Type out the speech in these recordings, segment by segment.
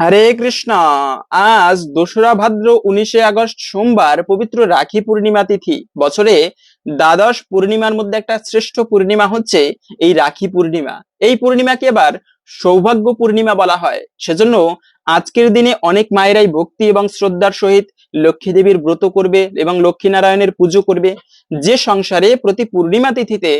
হরে কৃষ্ণ। আজ দোসরা ভাদ্র উনিশে আগস্ট সোমবার পবিত্র রাখি পূর্ণিমা তিথি। বছরে দ্বাদশ পূর্ণিমার মধ্যে একটা শ্রেষ্ঠ পূর্ণিমা হচ্ছে এই রাখি পূর্ণিমা। এই পূর্ণিমাকে এবার সৌভাগ্য পূর্ণিমা বলা হয়। সেজন্য আজকের দিনে অনেক মায়েরাই ভক্তি এবং শ্রদ্ধার সহিত লক্ষ্মী দেবীর ব্রত করবে এবং লক্ষ্মী নারায়ণের পুজো করবে। যে সংসারে প্রতি পূর্ণিমা তিথিতে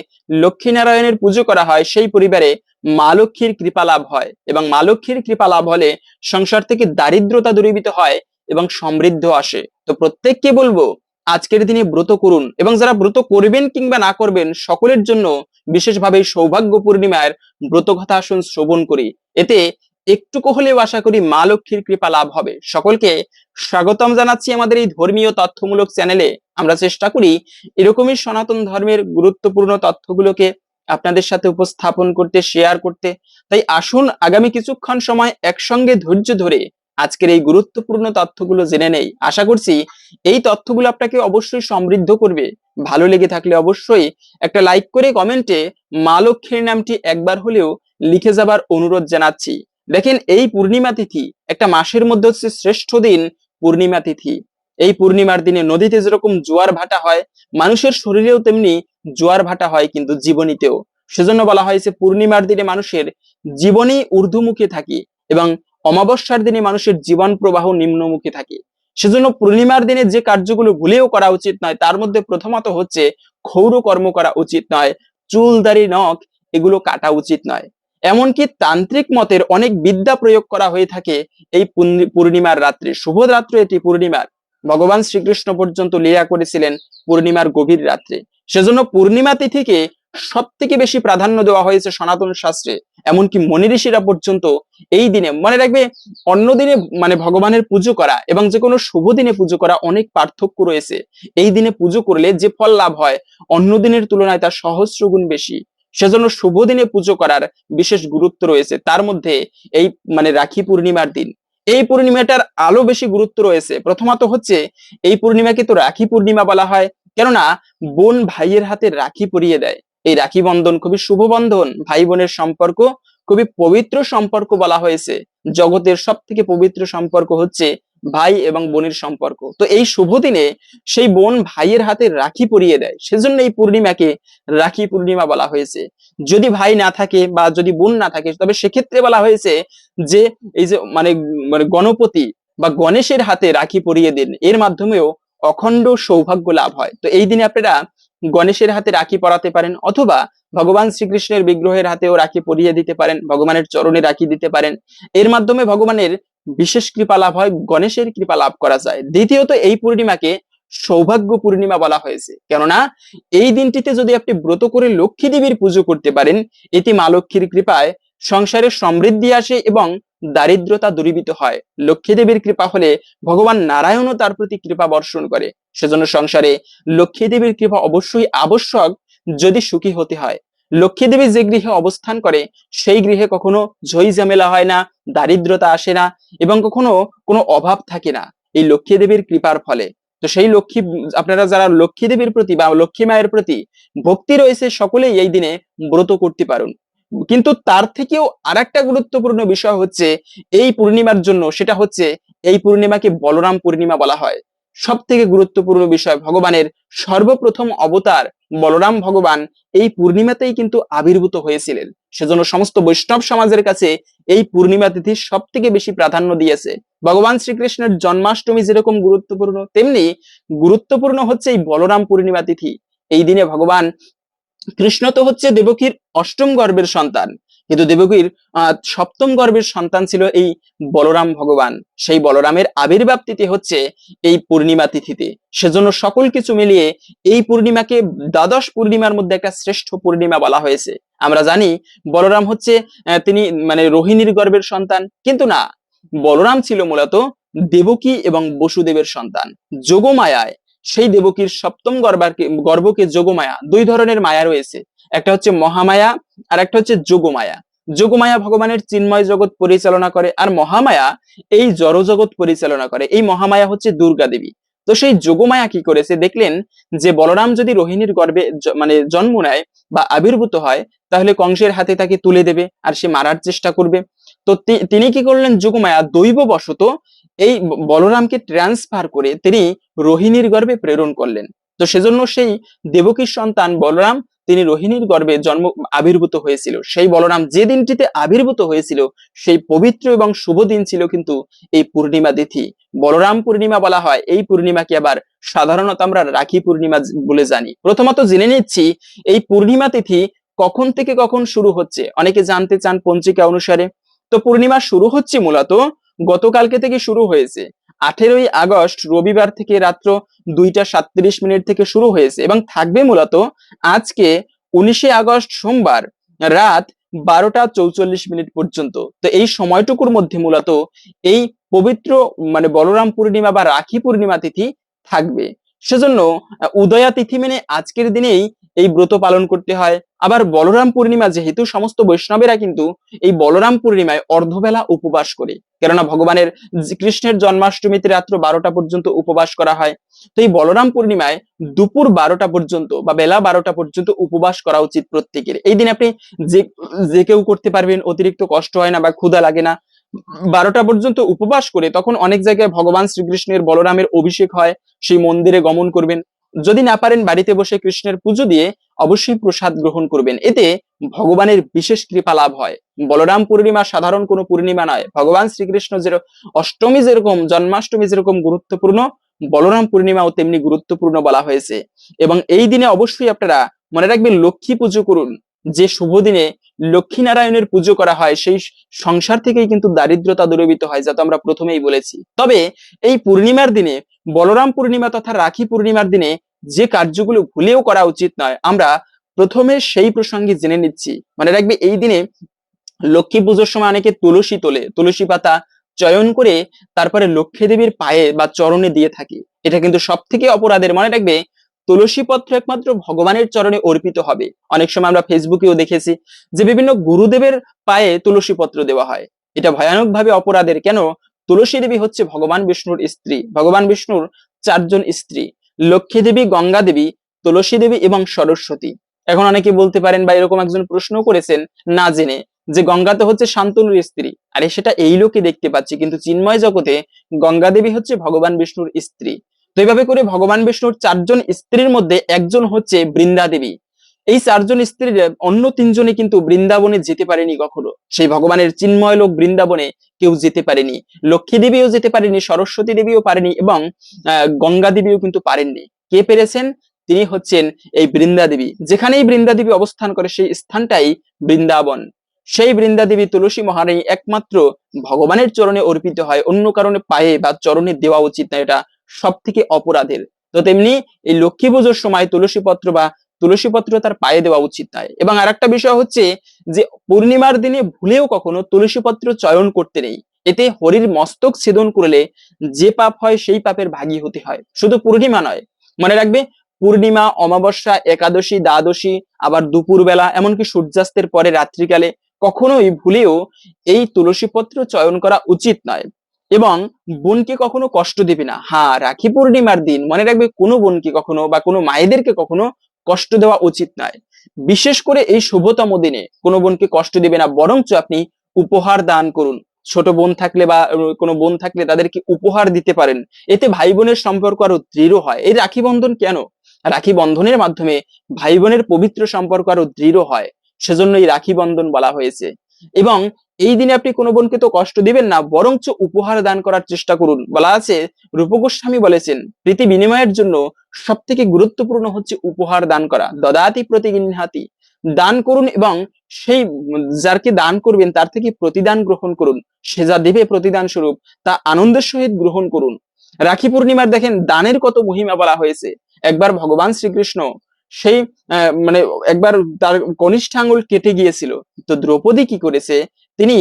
লক্ষ্মী নারায়ণের পুজো করা হয়, সেই পরিবারে মা লক্ষ্মীর কৃপা লাভ হয় এবং মা লক্ষ্মীর কৃপা লাভ হলে সংসার থেকে দারিদ্রতা দূরীভূত হয় এবং সমৃদ্ধ আসে। তো প্রত্যেককে বলব, আজকের দিনে ব্রত করুন এবং যারা ব্রত করবেন কিংবা না করবেন, সকলের জন্য বিশেষভাবে সৌভাগ্য পূর্ণিমার ব্রত কথা আসুন শ্রবণ করি। এতে একটুকু হলেও আশা করি মা লক্ষ্মীর কৃপা লাভ হবে। সকলকে স্বাগতম জানাচ্ছি আমাদের এই ধর্মীয় তথ্যমূলক চ্যানেলে। আমরা চেষ্টা করি এরকমই সনাতন ধর্মের গুরুত্বপূর্ণ তথ্যগুলোকে আপনাদের সাথে উপস্থাপন করতে শেয়ার করতে। তাই আসুন আগামী কিছুক্ষণ সময় একসঙ্গে ধৈর্য ধরে আজকের এই গুরুত্বপূর্ণ তথ্যগুলো জেনে নেই। আশা করছি এই তথ্যগুলো আপনাকে অবশ্যই সমৃদ্ধ করবে। ভালো লেগে থাকলে অবশ্যই একটা লাইক করে কমেন্টে মা লক্ষ্মীর নামটি একবার হলেও লিখে যাবার অনুরোধ জানাচ্ছি। দেখেন এই পূর্ণিমা তিথি একটা মাসের মধ্যে হচ্ছে শ্রেষ্ঠ দিন পূর্ণিমা তিথি। এই পূর্ণিমার দিনে নদীতে যেরকম জোয়ার ভাটা হয়, মানুষের শরীরেও তেমনি জোয়ার ভাটা হয় কিন্তু জীবনীতেও। সেজন্য বলা হয়েছে পূর্ণিমার দিনে মানুষের জীবনী ঊর্ধ্বমুখী থাকে এবং অমাবস্যার দিনে মানুষের জীবন প্রবাহ নিম্নমুখী থাকে। সেজন্য পূর্ণিমার দিনে যে কার্যগুলো ভুলেও করা উচিত নয়, তার মধ্যে প্রথমত হচ্ছে ক্ষৌর কর্ম করা উচিত নয়, চুল, দাড়ি, নখ এগুলো কাটা উচিত নয়। এমনকি তান্ত্রিক মতের অনেক বিদ্যা প্রয়োগ করা হয়ে থাকে এই পূর্ণিমার রাত্রে। শুভ রাত্রে এটি পূর্ণিমার। ভগবান শ্রীকৃষ্ণ পর্যন্ত লীলা করেছিলেন পূর্ণিমার গভীর রাত্রে। সেজন্য পূর্ণিমা তিথিকে সব থেকে বেশি প্রাধান্য দেওয়া হয়েছে সনাতন শাস্ত্রে। এমনকি মনি ঋষিরা পর্যন্ত এই দিনে, মনে রাখবে, অন্য দিনে মানে ভগবানের পুজো করা এবং যে কোনো শুভ দিনে পুজো করা অনেক পার্থক্য রয়েছে। এই দিনে পুজো করলে যে ফল লাভ হয়, অন্য দিনের তুলনায় তার সহস্র গুণ বেশি। সেজন্য শুভ দিনে পুজো করার বিশেষ গুরুত্ব রয়েছে। তার মধ্যে এই মানে রাখি পূর্ণিমার দিন। এই পূর্ণিমাটার আলো বেশি গুরুত্ব রয়েছে। প্রথমত হচ্ছে এই পূর্ণিমাকে তো রাখি পূর্ণিমা বলা হয়। কেননা বোন ভাইয়ের হাতে রাখি পরিয়ে দেয়। এই রাখি বন্ধন খুবই শুভ বন্ধন। ভাই বোনের সম্পর্ক খুবই পবিত্র সম্পর্ক বলা হয়েছে। জগতের সব থেকে পবিত্র সম্পর্ক হচ্ছে ভাই এবং বোনের সম্পর্ক। তো এই শুভ দিনে সেই বোন ভাইয়ের হাতে রাখি পরিয়ে দেয়। সেজন্য এই পূর্ণিমাকে রাখি পূর্ণিমা বলা হয়েছে। যদি ভাই না থাকে বা যদি বোন না থাকে, তবে সেক্ষেত্রে বলা হয়েছে যে এই যে মানে মানে গণপতি বা গণেশের হাতে রাখি পরিয়ে দিন। এর মাধ্যমেও অখণ্ড সৌভাগ্য লাভ হয়। তো এই দিনে আপনারা গণেশের হাতে রাখি পরাতে পারেন অথবা ভগবান শ্রীকৃষ্ণের বিগ্রহের হাতেও রাখি পরিয়ে দিতে পারেন, ভগবানের চরণে রাখি দিতে পারেন। এর মাধ্যমে ভগবানের বিশেষ কৃপা লাভ হয়, গণেশের কৃপা লাভ করা যায়। দ্বিতীয়ত, এই পূর্ণিমাকে সৌভাগ্য পূর্ণিমা বলা হয়েছে। কেননা, এই দিনটিতে যদি আপনি ব্রত করে লক্ষ্মী দেবীর পুজো করতে পারেন, এতে মা লক্ষ্মীর কৃপায় সংসারে সমৃদ্ধি আসে এবং দারিদ্রতা দূরীভূত হয়। লক্ষ্মী দেবীর কৃপা হলে ভগবান নারায়ণও তার প্রতি কৃপা বর্ষণ করে। সেজন্য সংসারে লক্ষ্মী দেবীর কৃপা অবশ্যই আবশ্যক যদি সুখী হতে হয়। লক্ষ্মী দেবী যে গৃহে অবস্থান করে, সেই গৃহে কখনো ঝই ঝামেলা হয় না, দারিদ্রতা আসে না এবং কখনো কোনো অভাব থাকে না। এই লক্ষ্মী দেবীর কৃপার ফলে। তো সেই লক্ষ্মী, আপনারা যারা লক্ষ্মী দেবীর প্রতি বা লক্ষ্মী মায়ের প্রতি ভক্তি রয়েছে, সকলেই এই দিনে ব্রত করতে পারুন। কিন্তু তার থেকেও আরেকটা গুরুত্বপূর্ণ বিষয় হচ্ছে, এই পূর্ণিমার জন্য সেটা হচ্ছে, এই পূর্ণিমাকে বলরাম পূর্ণিমা বলা হয়। সব থেকে গুরুত্বপূর্ণ বিষয় ভগবানের সর্বপ্রথম অবতার বলরাম ভগবান এই পূর্ণিমাতেই কিন্তু আবির্ভূত হয়েছিলেন। সেজন্য সমস্ত বৈষ্ণব সমাজের কাছে এই পূর্ণিমা তিথি সব থেকে বেশি প্রাধান্য দিয়েছে। ভগবান শ্রীকৃষ্ণের জন্মাষ্টমী যেরকম গুরুত্বপূর্ণ, তেমনি গুরুত্বপূর্ণ হচ্ছে এই বলরাম পূর্ণিমা তিথি। এই দিনে ভগবান কৃষ্ণ তো হচ্ছে দেবকীর অষ্টম গর্ভের সন্তান। কিন্তু দেবকীর সপ্তম গর্ভের সন্তান ছিল এই বলরাম ভগবান। সেই বলরামের আবির্ভাব তিথি হচ্ছে এই পূর্ণিমা তিথিতে। সেজন্য সকল কিছু মিলিয়ে এই পূর্ণিমাকে দ্বাদশ পূর্ণিমার মধ্যে একটা শ্রেষ্ঠ পূর্ণিমা বলা হয়েছে। আমরা জানি বলরাম হচ্ছে তিনি মানে রোহিণীর গর্ভের সন্তান। কিন্তু না, বলরাম ছিল মূলত দেবকী এবং বসুদেবের সন্তান, যোগমায়ায়। সেই দেবকীর সপ্তম গর্ভাকে গর্ভকে যোগমায়া, দুই ধরনের মায়া রয়েছে। একটা হচ্ছে মহামায়া আর একটা হচ্ছে যোগমায়া। যোগমায়া ভগবানের চিন্ময় জগৎ পরিচালনা করে, আর মহামায়া এই জড় জগৎ পরিচালনা করে। এই মহামায়া হচ্ছে দুর্গা দেবী। তো সেই যোগমায়া কি করেছে? দেখলেন যে বলরাম যদি রোহিণীর গর্ভে মানে জন্ম নেয় বা আবির্ভূত হয়, তাহলে কংসের হাতে তাকে তুলে দেবে, আর সে মারার চেষ্টা করবে। তো তিনি কি করলেন যোগমায়া? দৈব বশত এই বলরামকে ট্রান্সফার করে তিনি রোহিণীর গর্ভে প্রেরণ করলেন। তো সেজন্য সেই দেবকীর সন্তান বলরাম তিনি রোহিণীর গর্ভে জন্ম আবির্ভূত হয়েছিল। সেই বলরাম যে দিনটিতে আবির্ভূত হয়েছিল, সেই পবিত্র এবং শুভ দিন ছিল কিন্তু এই পূর্ণিমা তিথি। বলরাম পূর্ণিমা বলা হয়, এই পূর্ণিমাকে আবার সাধারণত আমরা রাখি পূর্ণিমা বলে জানি। প্রথমত জেনে নিচ্ছি, এই পূর্ণিমা তিথি কখন থেকে কখন শুরু হচ্ছে? অনেকে জানতে চান পঞ্জিকা অনুসারে। তো পূর্ণিমা শুরু হচ্ছে মূলত গতকালকে থেকে শুরু হয়েছে। আঠেরোই আগস্ট রবিবার থেকে রাত্র দুইটা সাতত্রিশ মিনিট থেকে শুরু হয়েছে এবং থাকবে মূলত আজকে উনিশে আগস্ট সোমবার রাত বারোটা চৌচল্লিশ মিনিট পর্যন্ত। তো এই সময়টুকুর মধ্যে মূলত এই পবিত্র মানে বলরাম পূর্ণিমা বা রাখি পূর্ণিমা তিথি থাকবে। সেজন্য উদয়া তিথি মেনে আজকের দিনেই এই ব্রত পালন করতে হয়। আবার বলরাম পূর্ণিমা যেহেতু সমস্ত বৈষ্ণবেরা কিন্তু এই বলরাম পূর্ণিমায় অর্ধবেলা উপবাস করে। কেননা ভগবানের কৃষ্ণের জন্মাষ্টমীতে রাত্র বারোটা পর্যন্ত উপবাস করা হয়। তো এই বলরাম পূর্ণিমায় দুপুর বারোটা পর্যন্ত বা বেলা বারোটা পর্যন্ত উপবাস করা উচিত প্রত্যেকের। এই দিন আপনি যে যে কেউ করতে পারবেন, অতিরিক্ত কষ্ট হয় না বা ক্ষুধা লাগে না, বারোটা পর্যন্ত উপবাস করে তখন অনেক জায়গায় ভগবান শ্রীকৃষ্ণের বলরামের অভিষেক হয়। সেই মন্দিরে গমন করবেন। যদি না পারেন বাড়িতে বসে কৃষ্ণের পুজো দিয়ে অবশ্যই প্রসাদ গ্রহণ করবেন। এতে ভগবানের বিশেষ কৃপা লাভ হয়। বলরাম পূর্ণিমা সাধারণ কোনো পূর্ণিমা নয়। ভগবান শ্রীকৃষ্ণ যেরকম অষ্টমী যেরকম, জন্মাষ্টমী যেরকম গুরুত্বপূর্ণ, বলরাম পূর্ণিমাও তেমনি গুরুত্বপূর্ণ বলা হয়েছে। এবং এই দিনে অবশ্যই আপনারা মনে রাখবেন লক্ষ্মী পুজো করুন। যে শুভ দিনে লক্ষ্মী নারায়ণের পুজো করা হয়, সেই সংসার থেকেই কিন্তু দারিদ্রতা দূরীভূত হয়, যা তো আমরা প্রথমেই বলেছি। তবে এই পূর্ণিমার দিনে বলরাম পূর্ণিমা তথা রাখি পূর্ণিমার দিনে যে কার্যগুলো ভুলেও করা উচিত নয়, আমরা প্রথমে সেই প্রসঙ্গে জেনে নিচ্ছি। মনে রাখবে, এই দিনে লক্ষ্মী পুজোর সময় অনেকে তুলসী তোলে, তুলসী পাতা চয়ন করে তারপরে লক্ষ্মী দেবীর পায়ে বা চরণে দিয়ে থাকি। এটা কিন্তু সব থেকে অপরাধের। মনে রাখবে, তুলসী পত্র একমাত্র ভগবানের চরণে অর্পিত হবে। অনেক সময় আমরা ফেসবুকেও দেখেছি যে বিভিন্ন গুরুদেবের পায়ে তুলসী পত্র দেওয়া হয়। এটা ভয়ানকভাবে অপরাধের। কেন? তুলসী দেবী হচ্ছে ভগবান বিষ্ণুর স্ত্রী। ভগবান বিষ্ণুর চারজন স্ত্রী। লক্ষ্মী দেবী, গঙ্গা দেবী, তুলসী দেবী এবং সরস্বতী। এখন অনেকে বলতে পারেন বা এরকম একজন প্রশ্ন করেছেন, না জেনে, যে গঙ্গা তো হচ্ছে শান্তনুর স্ত্রী। আরে সেটা এই লোকে দেখতে পাচ্ছি, কিন্তু চিন্ময় জগতে গঙ্গা দেবী হচ্ছে ভগবান বিষ্ণুর স্ত্রী। তো এইভাবে করে ভগবান বিষ্ণুর চারজন স্ত্রীর মধ্যে একজন হচ্ছে বৃন্দা দেবী। এই চারজন স্ত্রীর অন্য তিনজনে কিন্তু বৃন্দাবনে যেতে পারেনি কখনো। সেই ভগবানের চিন্ময় লোক বৃন্দাবনে কেউ যেতে পারেনি। লক্ষ্মী দেবীও যেতে পারেনি সরস্বতী দেবীও পারেনি এবং গঙ্গা দেবীও কিন্তু পারেননি। কে পেরেছেন? তিনি হচ্ছেন এই বৃন্দা দেবী যেখানেই বৃন্দা দেবী অবস্থান করে, সেই স্থানটাই বৃন্দাবন। সেই বৃন্দা দেবী তুলসী মহারানী একমাত্র ভগবানের চরণে অর্পিত হয়, অন্য কারণে পায়ে বা চরণে দেওয়া উচিত না, এটা সব থেকে অপরাধের। তো তেমনি এই লক্ষ্মী পুজোর সময় তুলসী পত্র বা তুলসী পত্র তার পায়ে দেওয়া উচিত নয়। এবং আরেকটা বিষয় হচ্ছে যে পূর্ণিমার দিনে ভুলেও কখনো তুলসী পত্র চয়ন করতে নেই। এতে হরির মস্তক ছেদন করলে যে পাপ হয় সেই পাপের ভাগী হতে হয়। শুধু পূর্ণিমা নয়, মনে রাখবে পূর্ণিমা, অমাবস্যা, একাদশী, দ্বাদশী, আবার দুপুরবেলা, এমনকি সূর্যাস্তের পরে রাত্রিকালে কখনোই ভুলেও এই তুলসী পত্র চয়ন করা উচিত নয়। এবং বোনকে কখনো কষ্ট দিবে না। হ্যাঁ রাখি পূর্ণিমার দিন। মনে রাখবে কোনো বোনকে কখনো বা কোনো মায়েদেরকে কখনো কষ্ট দেওয়া উচিত নয়। বিশেষ করে এই শুভতম দিনে কোনো বোনকে কষ্ট দিবে না, বরঞ্চ আপনি উপহার দান করুন। ছোট বোন থাকলে বা কোনো বোন থাকলে তাদেরকে উপহার দিতে পারেন। এতে ভাই বোনের সম্পর্ক আরও দৃঢ় হয়। এই রাখি বন্ধন কেন? রাখি বন্ধনের মাধ্যমে ভাই বোনের পবিত্র সম্পর্ক আরও দৃঢ় হয়। সেজন্য এই রাখি বন্ধন বলা হয়েছে। এবং এই দিনে আপনি কোনো বোনকে তো কষ্ট দিবেন না, বরঞ্চ উপহার দান করার চেষ্টা করুন। বলা আছে রূপ গোস্বামী বলেছেন, প্রীতি বিনিময়ের জন্য সব থেকে গুরুত্বপূর্ণ হচ্ছে উপহার দান করা, দদাতি প্রতিগৃহাতি দান করুন এবং সেই যারকে দান করবেন, তার থেকে প্রতিদান গ্রহণ করুন। সে যা দেবে প্রতিদান স্বরূপ, তা আনন্দের সহিত গ্রহণ করুন। রাখি পূর্ণিমার দেখেন, দানের কত মহিমা বলা হয়েছে। একবার ভগবান শ্রীকৃষ্ণ সেই মানে একবার তার কনিষ্ঠ আঙ্গুল কেটে গিয়েছিল। তো দ্রৌপদী কি করেছে, তিনি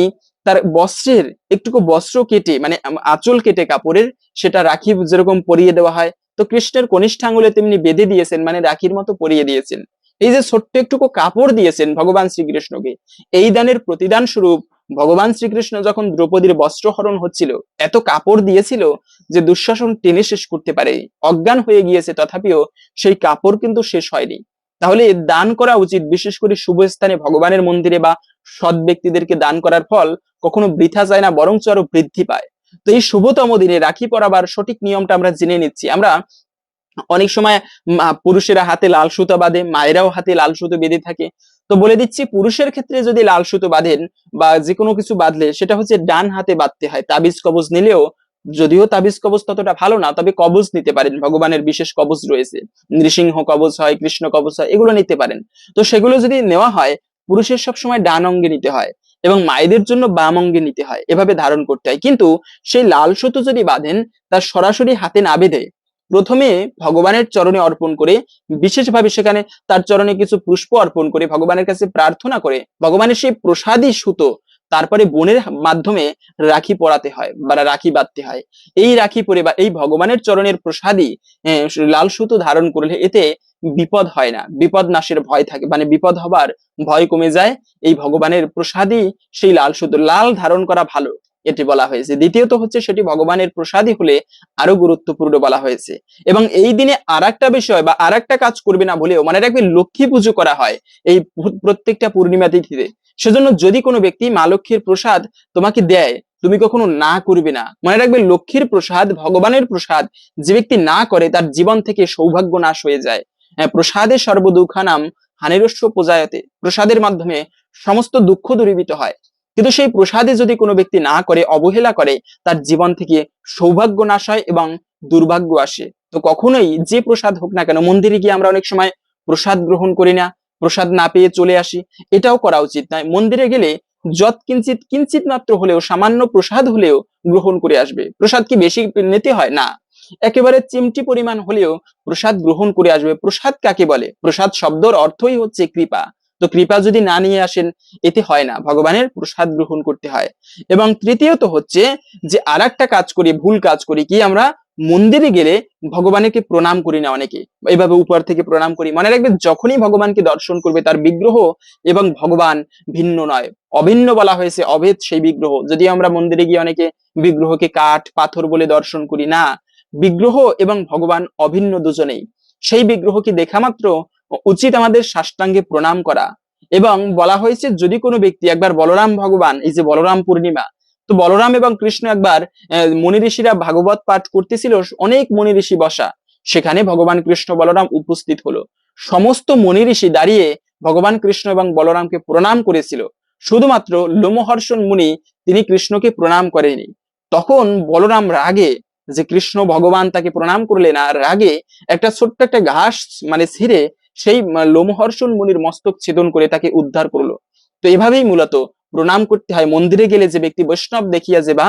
তার বস্ত্রের একটুকু বস্ত্র কেটে মানে আঁচল কেটে কাপড়ের সেটা রাখি যেরকম পরিয়ে দেওয়া হয়, তো কৃষ্ণের কনিষ্ঠ আঙ্গুলে তেমনি বেঁধে দিয়েছেন মানে রাখির মতো পরিয়ে দিয়েছেন। এই যে ছোট্ট একটুকু কাপড় দিয়েছেন ভগবান শ্রীকৃষ্ণকে, এই দানের প্রতিদান স্বরূপ ভগবান শ্রীকৃষ্ণ যখন দ্রৌপদীর বস্ত্র হরণ হচ্ছিল, এত কাপড় দিয়েছিল যে দুঃশাসন টেনে শেষ করতে পারে। অজ্ঞান হয়ে গিয়েছে, তথাপিও সেই কাপড় কিন্তু শেষ হয়নি। তাহলে দান করা উচিত, বিশেষ করে শুভ স্থানে ভগবানের মন্দিরে বা সৎ ব্যক্তিদেরকে দান করার ফল কখনো বৃথা যায় না, বরঞ্চ আরও বৃদ্ধি পায়। তো এই শুভতম দিনে রাখি পরাবার সঠিক নিয়মটা আমরা জেনে নিচ্ছি। আমরা অনেক সময় পুরুষেরা হাতে লাল সুতো বাঁধে, মায়েরাও হাতে লাল সুতো বেঁধে থাকে। তো বলে দিচ্ছি, পুরুষের ক্ষেত্রে যদি লাল সুতো বাঁধেন বা যে কোনো কিছু বাঁধলে সেটা হচ্ছে ডান হাতে বাঁধতে হয়। তাবিজ কবজ নিলেও যদিও তাবিজ কবজ ততটা ভালো না, তবে কবজ নিতে পারেন। ভগবানের বিশেষ কবজ রয়েছে। নৃসিংহ কবজ হয়, কৃষ্ণ কবজ হয়, এগুলো নিতে পারেন। তো সেগুলো যদি নেওয়া হয়, পুরুষের সবসময় ডান অঙ্গে নিতে হয় এবং মায়েদের জন্য বাম অঙ্গে নিতে হয়। এভাবে ধারণ করতে হয়। কিন্তু সেই লাল সুতো যদি বাঁধেন তার সরাসরি হাতে না বেঁধে প্রথমে ভগবানের চরণে অর্পণ করে, বিশেষভাবে সেখানে তার চরণে কিছু পুষ্প অর্পণ করে, ভগবানের কাছে প্রার্থনা করে, ভগবানের সেই প্রসাদী সুতো তারপরে বোনের মাধ্যমে রাখি পরাতে হয় বা রাখি বাঁধতে হয়। এই রাখি পরে বা এই ভগবানের চরণের প্রসাদী লাল সুতো ধারণ করলে এতে বিপদ হয় না, বিপদ নাশের ভয় থাকে মানে বিপদ হবার ভয় কমে যায়। এই ভগবানের প্রসাদী সেই লাল সুতো, লাল ধারণ করা ভালো। এটি বলা হয়েছে। দ্বিতীয়ত হচ্ছে সেটি ভগবানের প্রসাদই হলে আরও গুরুত্বপূর্ণ বলা হয়েছে। এবং এই দিনে আর বিষয় বা আর কাজ করবে না বলেও মানে রাখবে লক্ষ্মী পুজো করা হয় এই প্রত্যেকটা পূর্ণিমা তিথিতে। সেজন্য যদি কোনো ব্যক্তি মা লক্ষ্মীর প্রসাদ তোমাকে দেয় তুমি কখনো না করবে না। মনে রাখবে লক্ষ্মীর প্রসাদ ভগবানের প্রসাদ যে ব্যক্তি না করে তার জীবন থেকে সৌভাগ্য নাশ হয়ে যায়। হ্যাঁ, প্রসাদে সর্বদুঃখানাম হানিরস্ব পূজায়তে প্রসাদের মাধ্যমে সমস্ত দুঃখ দূরীভূত হয়। কিন্তু সেই প্রসাদে যদি কোনো ব্যক্তি না করে, অবহেলা করে, তার জীবন থেকে সৌভাগ্য নাশ হয় এবং দুর্ভাগ্য আসে। তো কখনোই যে প্রসাদ হোক না কেন, মন্দিরে গিয়ে আমরা অনেক সময় প্রসাদ গ্রহণ করি না, প্রসাদ না পেয়ে চলে আসি, এটাও করা উচিত নয়। মন্দিরে গেলে যত কিঞ্চিত কিঞ্চিত মাত্র হলেও, সামান্য প্রসাদ হলেও গ্রহণ করে আসবে। প্রসাদ কি বেশি নিতে হয়? না। একেবারে চিমটি পরিমাণ হলেও প্রসাদ গ্রহণ করে আসবে। প্রসাদ কাকে বলে? প্রসাদ শব্দর অর্থই হচ্ছে কৃপা। তো কৃপা যদি না নিয়ে আসেন, এতে হয় না। ভগবানের প্রসাদ গ্রহণ করতে হয়। এবং তৃতীয়ত হচ্ছে যে আর কাজ করি, ভুল কাজ করি কি, আমরা মন্দিরে গেলে ভগবানকে প্রণাম করি না অনেকে। এইভাবে উপর থেকে প্রণাম করি। মনে রাখবে, যখনই ভগবানকে দর্শন করবে তার বিগ্রহ এবং ভগবান ভিন্ন নয়। অভিন্ন বলা হয়েছে, অভেদ সেই বিগ্রহ। যদি আমরা মন্দিরে গিয়ে অনেকে বিগ্রহকে কাঠ, পাথর বলে দর্শন করি, না। বিগ্রহ এবং ভগবান অভিন্ন দুজনেই। সেই বিগ্রহকে দেখা মাত্র উচিত আমাদের সাষ্টাঙ্গে প্রণাম করা। এবং বলা হয়েছে, যদি কোনো ব্যক্তি একবার বলরাম ভগবান, এই যে বলরাম পূর্ণিমা, তো বলরাম এবং কৃষ্ণ একবার মনি ঋষিরা ভাগবত পাঠ করতেছিল, অনেক মনি ঋষি বসা। সেখানে ভগবান কৃষ্ণ বলরাম উপস্থিত হলো। সমস্ত মনি ঋষি দাঁড়িয়ে ভগবান কৃষ্ণ এবং বলরামকে প্রণাম করেছিল। শুধুমাত্র লোমহর্ষণ মুনি, তিনি কৃষ্ণকে প্রণাম করেনি তখন বলরাম রাগে, যে কৃষ্ণ ভগবান তাকে প্রণাম করলেন, আর রাগে একটা ছোট্ট একটা ঘাস মানে ছিঁড়ে সেই লোমহর্ষণ মুনির মস্তক ছেদন করে তাকে উদ্ধার করল। তো এভাবেই মূলত প্রণাম করতে হয়। মন্দিরে গেলে যে ব্যক্তি বৈষ্ণব দেখিয়া যে বা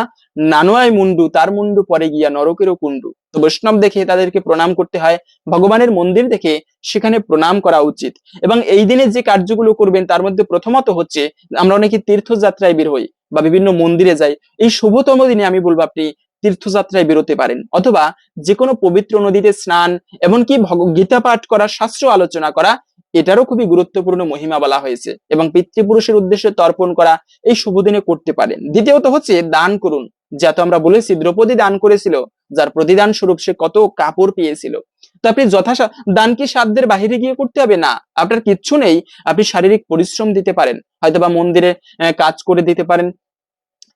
নানোয়ায় মুন্ডু তার মুন্ডু পরে গিয়া নরকেরও কুণ্ডু। তো বৈষ্ণব দেখে তাদেরকে প্রণাম করতে হয়। ভগবানের মন্দির দেখে সেখানে প্রণাম করা উচিত। এবং এই দিনে যে কার্যগুলো করবেন, তার মধ্যে প্রথমত হচ্ছে, আমরা অনেকে তীর্থযাত্রায় বের হই বা বিভিন্ন মন্দিরে যাই। এই শুভতম দিনে আমি বলব আপনি তীর্থযাত্রায় বেরোতে পারেন অথবা যে কোনো পবিত্র নদীতে স্নান এমনকি গীতা পাঠ করা, শাস্ত্র আলোচনা করা, এটারও খুবই গুরুত্বপূর্ণ মহিমা বলা হয়েছে এবং পিতৃপুরুষের উদ্দেশ্যে তর্পণ করা এই শুভ দিনে করতে পারেন। দ্বিতীয়ত হচ্ছে দান করুন, যা তো আমরা বলেছি দ্রৌপদী দান করেছিল, যার প্রতিদান স্বরূপ সে কত কাপড় পেয়েছিল। তো আপনি যথা দান কি সাধ্যের বাহিরে গিয়ে করতে হবে না, আপনার কিচ্ছু নেই, আপনি শারীরিক পরিশ্রম দিতে পারেন, হয়তোবা মন্দিরে কাজ করে দিতে পারেন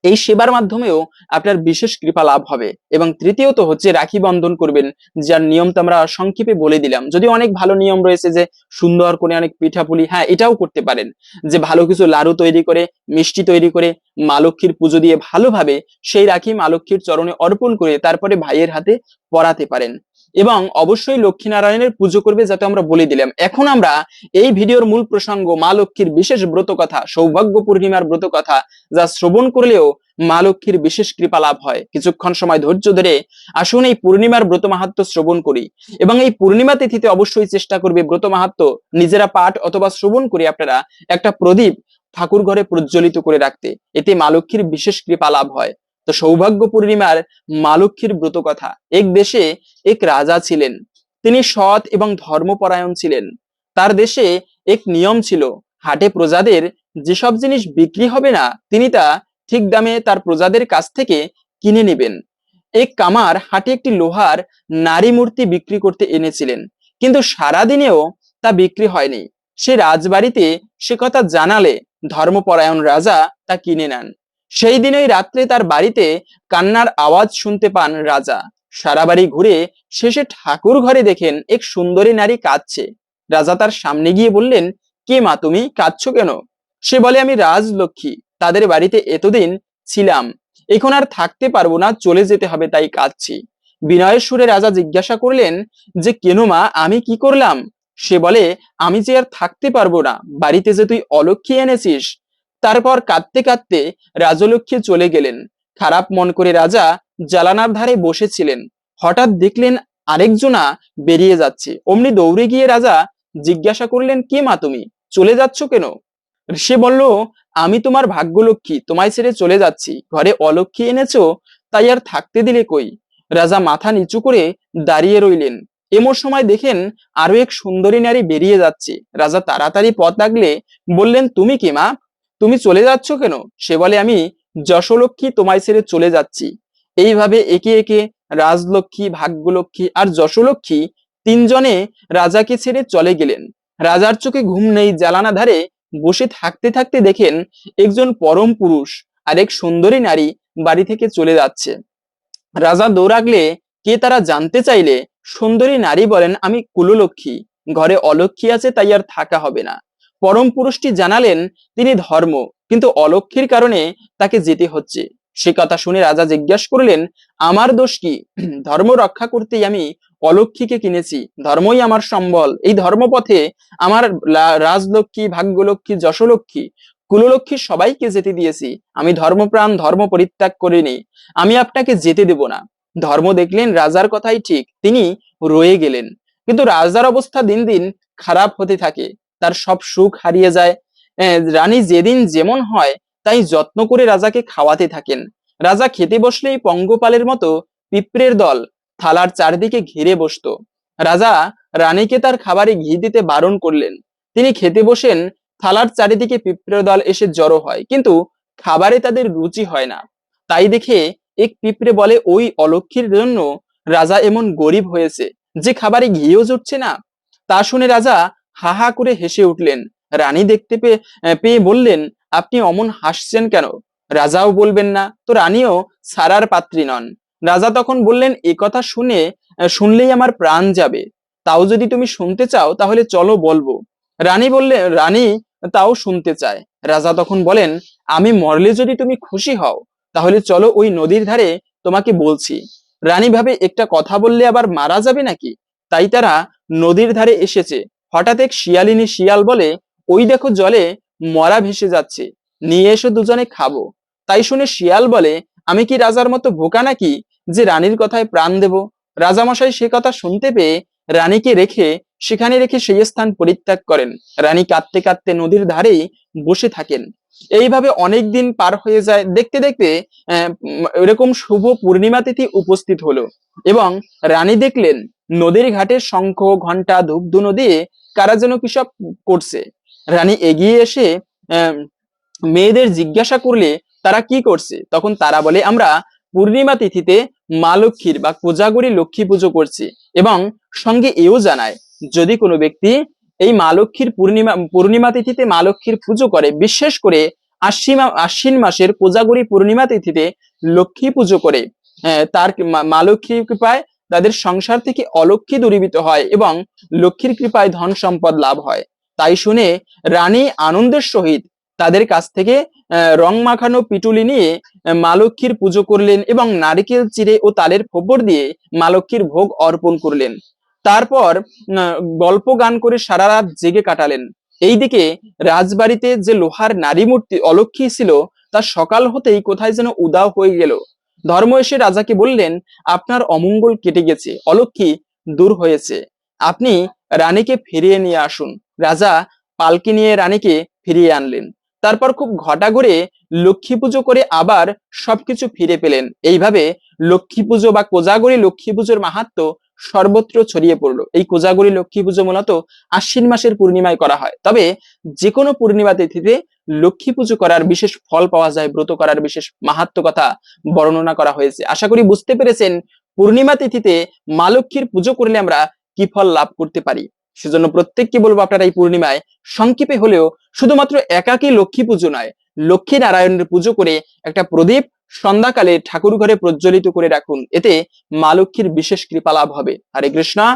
এই সেবার মাধ্যমেও আপনার বিশেষ কৃপা লাভ হবে। এবং তৃতীয়ত হচ্ছে রাখি বন্ধন করবেন, যার নিয়ম তো আমরা সংক্ষেপে বলে দিলাম। যদি অনেক ভালো নিয়ম রয়েছে যে সুন্দর করে অনেক পিঠাপুলি হ্যাঁ এটাও করতে পারেন। যে ভালো কিছু লাড়ু তৈরি করে, মিষ্টি তৈরি করে, মা লক্ষ্মীর পুজো দিয়ে ভালোভাবে সেই রাখি মা লক্ষ্মীর চরণে অর্পণ করে তারপরে ভাইয়ের হাতে পরাতে পারেন। এবং অবশ্যই লক্ষ্মীনারায়ণের পুজো করবে যাতে আমরা বলে দিলাম। এখন আমরা এই ভিডিওর মূল প্রসঙ্গ মা লক্ষ্মীর বিশেষ ব্রত কথা সৌভাগ্য পূর্ণিমার ব্রত কথা যা শ্রবণ করলেও মা লক্ষ্মীর বিশেষ কৃপা লাভ হয়। কিছুক্ষণ সময় ধৈর্য ধরে আসুন এই পূর্ণিমার ব্রত মাহাত্ম শ্রবণ করি এবং এই পূর্ণিমা তিথিতে অবশ্যই চেষ্টা করবে ব্রত মাহাত্ম নিজেরা পাঠ অথবা শ্রবণ করে আপনারা একটা প্রদীপ ঠাকুর ঘরে প্রজ্বলিত করে রাখতে। এতে মা লক্ষ্মীর বিশেষ কৃপা লাভ হয়। তো সৌভাগ্য পূর্ণিমার মা লক্ষ্মীর ব্রত কথা। এক দেশে এক রাজা ছিলেন। তিনি সৎ এবং ধর্মপরায়ণ ছিলেন। তার দেশে এক নিয়ম ছিল, হাটে প্রজাদের যেসব জিনিস বিক্রি হবে না, তিনি তা ঠিক দামে তার প্রজাদের কাছ থেকে কিনে নেবেন। এক কামার হাটে একটি লোহার নারী মূর্তি বিক্রি করতে এনেছিলেন, কিন্তু সারাদিনেও তা বিক্রি হয়নি। সে রাজবাড়িতে সে কথা জানালে ধর্মপরায়ণ রাজা তা কিনে নেন। সেই দিনই রাত্রে তার বাড়িতে কান্নার আওয়াজ শুনতে পান রাজা। সারা বাড়ি ঘুরে শেষে ঠাকুর ঘরে দেখেন এক সুন্দরী নারী কাঁদছে। রাজা তার সামনে গিয়ে বললেন, কে মা তুমি? কাঁদছো কেন? সে বলে, আমি রাজলক্ষ্মী। তাদের বাড়িতে এতদিন ছিলাম। এখন আর থাকতে পারব না, চলে যেতে হবে তাই কাঁদছি। বিনয়ের সুরে রাজা জিজ্ঞাসা করলেন যে, কেন মা, আমি কি করলাম? সে বলে, আমি যে আর থাকতে পারব না, বাড়িতে যে তুই অলক্ষী এনেছিস। তারপর কাঁদতে কাঁদতে রাজলক্ষ্মী চলে গেলেন। খারাপ মন করে রাজা জ্বালানার ধারে বসেছিলেন। হঠাৎ দেখলেন আরেকজনা বেরিয়ে যাচ্ছে। অমনি দৌড়ে গিয়ে রাজা জিজ্ঞাসা করলেন, কে মা তুমি? চলে যাচ্ছ কেন? সে বলল, আমি তোমার ভাগ্যলক্ষ্মী তোমায় ছেড়ে চলে যাচ্ছি। ঘরে অলক্ষী এনেছো, তাই আর থাকতে দিলে কই? রাজা মাথা নিচু করে দাঁড়িয়ে রইলেন। এমন সময় দেখেন আরও এক সুন্দরী নারী বেরিয়ে যাচ্ছে। রাজা তাড়াতাড়ি পথ লাগলে বললেন, তুমি কি মা? তুমি চলে যাচ্ছ কেন? সে বলে, আমি যশলক্ষ্মী, তোমায় ছেড়ে চলে যাচ্ছি। এইভাবে একে একে রাজলক্ষ্মী, ভাগ্যলক্ষ্মী আর যশলক্ষ্মী তিনজনে রাজাকে ছেড়ে চলে গেলেন। রাজার চোখে ঘুম নেই, জ্বালানা ধারে বসে থাকতে থাকতে দেখেন একজন পরম পুরুষ আর এক সুন্দরী নারী বাড়ি থেকে চলে যাচ্ছে। রাজা দৌড়াগলে কে তারা জানতে চাইলে সুন্দরী নারী বলেন, আমি কুললক্ষ্মী, ঘরে অলক্ষী আছে তাই আর থাকা হবে না। পরম পুরুষটি জানালেন, তিনি ধর্ম, কিন্তু অলক্ষীর কারণে তাকে যেতে হচ্ছে। সে কথা শুনে রাজা জিজ্ঞাসা করলেন, আমার দোষ কি? ধর্ম রক্ষা করতেই আমি অলক্ষীকে কিনেছি, ধর্মই আমার সম্বল। এই ধর্মপথে আমার রাজলক্ষ্মী, ভাগ্যলক্ষ্মী, যশলক্ষ্মী, কুললক্ষ্মী সবাইকে যেতে দিয়েছি। আমি ধর্মপ্রাণ, ধর্ম পরিত্যাগ করিনি। আমি আপনাকে যেতে দেব না। ধর্ম দেখলেন রাজার কথাই ঠিক, তিনি রয়ে গেলেন। কিন্তু রাজার অবস্থা দিন দিন খারাপ হতে থাকে। তার সব সুখ হারিয়ে যায়। রানী যেদিন যেমন হয়, তাই যত্ন করে রাজাকে খাওয়াতে থাকেন। রাজা খেতে বসলেই পঙ্গপালের মতো পিঁপড়ের দল থালার চারদিকে ঘিরে বসতো। রাজা রানীকে তার খাবারে ঘি দিতে বারণ করলেন। তিনি খেতে বসেন, থালার চারিদিকে পিঁপড়ের দল এসে জড়ো হয়, কিন্তু খাবারে তাদের রুচি হয় না। তাই দেখে এক পিঁপড়ে বলে, ওই অলক্ষীর জন্য রাজা এমন গরিব হয়েছে, যে খাবারে ঘিও জুটছে না? তা শুনে রাজা হা হা করে হেসে উঠলেন। রানী দেখতে পেয়ে পেয়ে বললেন, আপনি অমন হাসছেন কেন? রাজাও বলবেন না, তো রানীও সারার পাত্রী নন। রাজা তখন বললেন, এ কথা শুনে শুনলেই আমার প্রাণ যাবে। তাও যদি তুমি শুনতে চাও, তাহলে চলো বলব। রানী বললে, রানী, তাও শুনতে চায়। রাজা তখন বলেন, আমি মরলে যদি তুমি খুশি হও, তাহলে চলো ওই নদীর ধারে তোমাকে বলছি। রানী ভাবে, একটা কথা বললে আবার মারা যাবে নাকি? তাই তারা নদীর ধারে এসেছে। হঠাৎ এক শিয়ালিনী শিয়াল বলে, ওই দেখো জলে মরা ভেসে যাচ্ছে, নিয়ে এসো দুজনে খাব। তাই শুনে শিয়াল বলে, আমি কি রাজার মতো বোকা নাকি? যে রানীর কথায় প্রাণ দেব। রাজামশাই সে কথা শুনতে পেয়ে রানীকে রেখে সেখানে রেখে সেই স্থান পরিত্যাগ করেন। রানী কাঁদতে কাঁদতে নদীর ধারেই বসে থাকেন। এইভাবে অনেক দিন পার হয়ে যায়। দেখতে দেখতে এরকম শুভ পূর্ণিমা তিথি উপস্থিত হলো এবং রানী দেখলেন নদীর ঘাটে শঙ্খ ঘণ্টা ধূপধুনো দিয়ে কারা যেন কি সব করছে। রানী এগিয়ে এসে মেয়েদের জিজ্ঞাসা করলে তারা কি করছে? তখন তারা বলে, আমরা পূর্ণিমা তিথিতে মা লক্ষ্মীর বা কোজাগরী লক্ষ্মী পুজো করছি এবং সঙ্গে এও জানায় যদি কোনো ব্যক্তি এই মা লক্ষ্মীর পূর্ণিমা পূর্ণিমা তিথিতে মা লক্ষ্মীর পুজো করে বিশেষ করে আশ্বিন আশ্বিন মাসের কোজাগরী পূর্ণিমা তিথিতে লক্ষ্মী পুজো করে আহ, তার মা- লক্ষ্মীর কৃপায় তাদের সংসার থেকে অলক্ষ্মী দূরীভূত হয় এবং লক্ষ্মীর কৃপায় ধন সম্পদ লাভ হয়। তাই শুনে রানী আনন্দের সহিত তাদের কাছ থেকে রং মাখানো পিটুলি নিয়ে আহ, মা লক্ষ্মীর পুজো করলেন এবং নারিকেল চিড়ে ও তালের ফোপর দিয়ে মা লক্ষ্মীর ভোগ অর্পণ করলেন। তারপর গল্প গান করে সারা রাত জেগে কাটালেন। এইদিকে রাজবাড়িতে যে লোহার নারী মূর্তি অলক্ষী ছিল তা সকাল হতেই কোথায় যেন উদাও হয়ে গেল। ধর্ম এসে রাজাকে বললেন আপনার অমঙ্গল কেটে গেছে অলক্ষী দূর হয়েছে। আপনি রানীকে ফিরিয়ে নিয়ে আসুন। রাজা পালকি নিয়ে রানীকে ফিরিয়ে আনলেন। তারপর খুব ঘটা করে লক্ষ্মী পুজো করে আবার সবকিছু ফিরে পেলেন। এইভাবে লক্ষ্মী পুজো বা কোজাগরী লক্ষ্মী পুজোর মাহাত্ম্য সর্বত্র ছড়িয়ে পড়ল। এই কোজাগরী লক্ষ্মী পুজো মূলত আশ্বিন মাসের পূর্ণিমায় করা হয়। তবে যে কোনো পূর্ণিমা তিথিতে লক্ষ্মী পুজো করার বিশেষ ফল পাওয়া যায়, ব্রত করার বিশেষ মাহাত্ম্য কথা বর্ণনা করা হয়েছে। আশা করি বুঝতে পেরেছেন পূর্ণিমা তিথিতে মা লক্ষ্মীর পুজো করলে আমরা কি ফল লাভ করতে পারি। সেজন্য প্রত্যেককে বলব আপনারা এই পূর্ণিমায় সংক্ষেপে হলেও শুধুমাত্র একাকী লক্ষ্মী পুজো নয়, লক্ষ্মী নারায়ণের পুজো করে একটা প্রদীপ সন্ধ্যাকালে ঠাকুর ঘরে প্রজ্বলিত করে রাখুন। এতে মা লক্ষ্মীর বিশেষ কৃপা লাভ হবে। হরে কৃষ্ণা,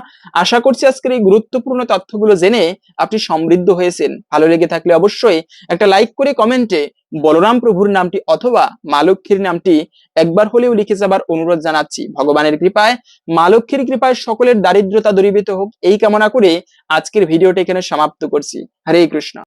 আশা করছি আজকের এই গুরুত্বপূর্ণ তথ্যগুলো জেনে আপনি সমৃদ্ধ হয়েছেন। ভালো লেগে থাকলে অবশ্যই একটা লাইক করে কমেন্টে বলরাম প্রভুর নামটি অথবা মা লক্ষ্মীর নামটি একবার হলেও লিখে যাবার অনুরোধ জানাচ্ছি। ভগবানের কৃপায় মা লক্ষ্মীর কৃপায় সকলের দারিদ্রতা দূরীভূত হোক, এই কামনা করে আজকের ভিডিওটি এখানে সমাপ্ত করছি। হরে কৃষ্ণ।